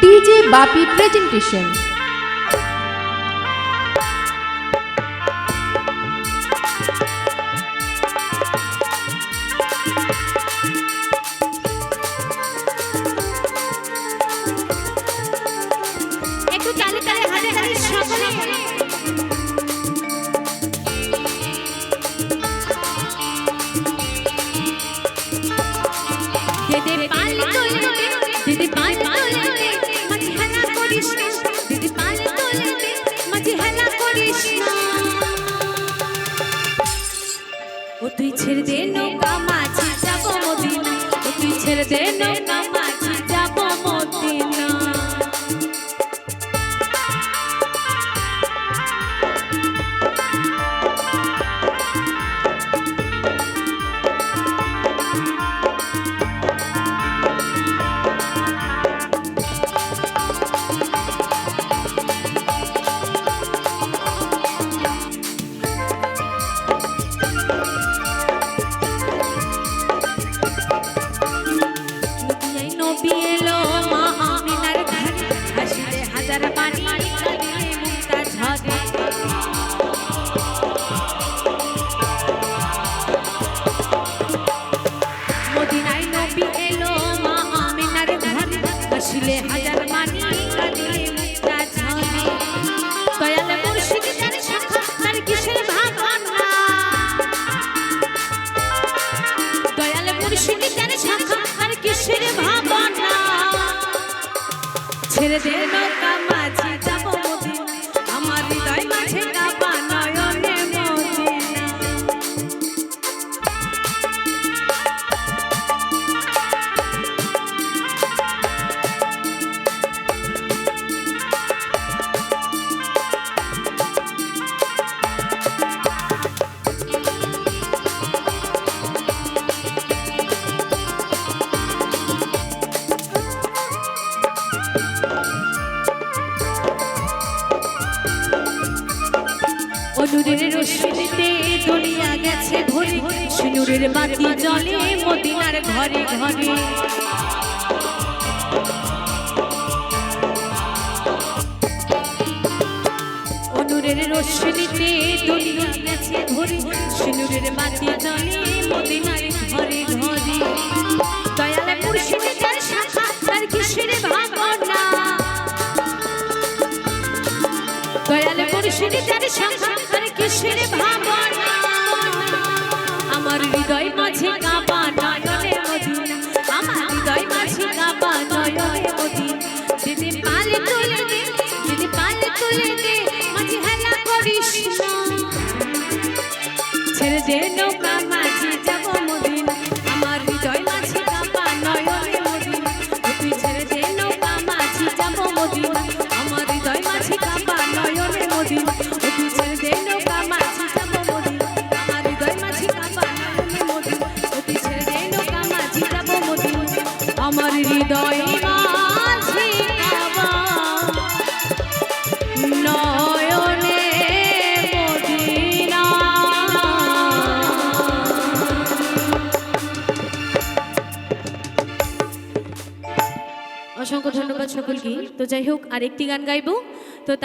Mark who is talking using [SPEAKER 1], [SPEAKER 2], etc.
[SPEAKER 1] DJ বাপি presentation.
[SPEAKER 2] একটু তালে তুই ছেড়ে দে নৌকা মাঝি যাব মদিনা ও তুই ছেড়ে দে নৌকা মুর্শিদ তার শাখা আর কিসের ছেড়ে দে অনুরের রশ্মিতে দুনিয়া গেছে ভরে। সিনুরের বাতি জলে মদিনার ঘরে ঘরে। অনুরের রশ্মিতে দুনিয়া গেছে ভরে। সিনুরের বাতি জলে মদিনার ঘরে ঘরে। দয়ালে মুর্শিদে তার শাখা, তার কিসের ভাবনা। দয়াল মুর্শিদি তার শাখা আর ভাবনা। আমার হৃদয় মাঝে কাবা নয়নে মদিনা আমার হৃদয় মাঝে কাবা নয়নে মদিনা দিদি পাল তুলে দে দিদি পাল তুলে দে মাঝে হেলা করিস ছেড়ে দে নৌকা অসংখ্য ধন্যবাদ সকলকে। তো যাই হোক আরেকটি গান গাইবো।